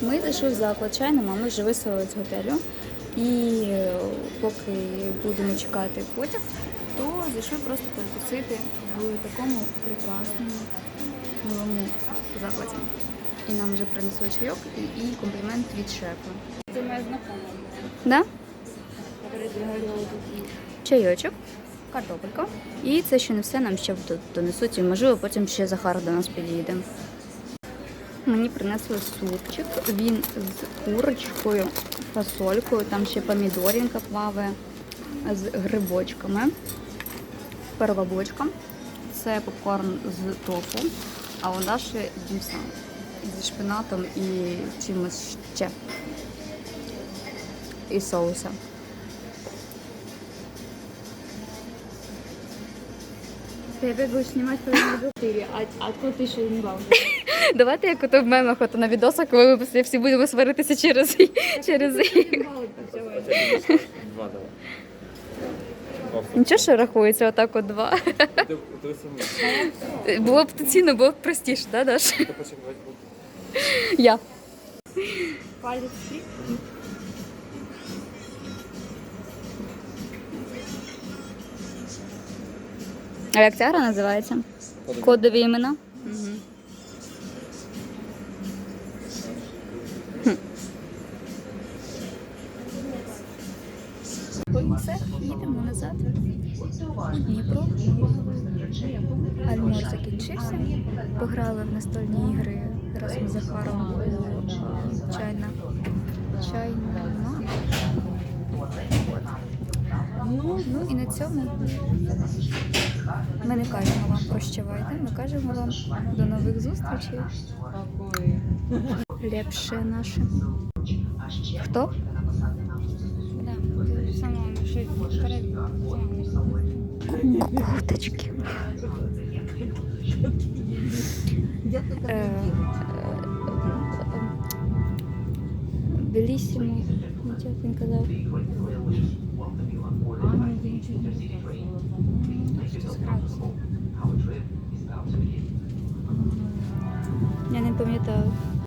Ми зайшли в заклад, чайна мама вже виселилась з готелю. І е, поки будемо чекати потяг, то зайшли просто перекусити в такому прекрасному новому закладі. І нам вже принесли чайок і, і комплімент від шефа. Це моя знакома, Да? Чайочок, картопелька. І це ще не все, нам ще донесуть, і можливо потім ще Захар до нас підійде. Мені принесли супчик, він з курочкою, фасолькою, там ще помідорінка плаває з грибочками. Перва бочка. Це попкорн з тофу, а у Даші дімсам зі шпинатом і чимось ще. І. Ты опять будешь снимать видео 4, а, а откуда ты еще не бал? Давайте як ото в мемах, ото на відосах, коли ми після всі будемо сваритися через через Два давай. Нічого, що рахується отак от два. Було б цінно, було б простіше, да, Даш? Я. А як ця гра називається? Кодові імена. Угу. Все, їдемо назад. У Дніпро. Альмор закінчився. Пограли в настольні ігри разом з Захаром чайна. Чайна. Ну, ну і на цьому ми не кажемо вам прощавайте, ми кажемо вам до нових зустрічей. Лепше наше. Хто? Кофточки. Е, е, Белісімо. Нічого він казав. Я пам'ятаю.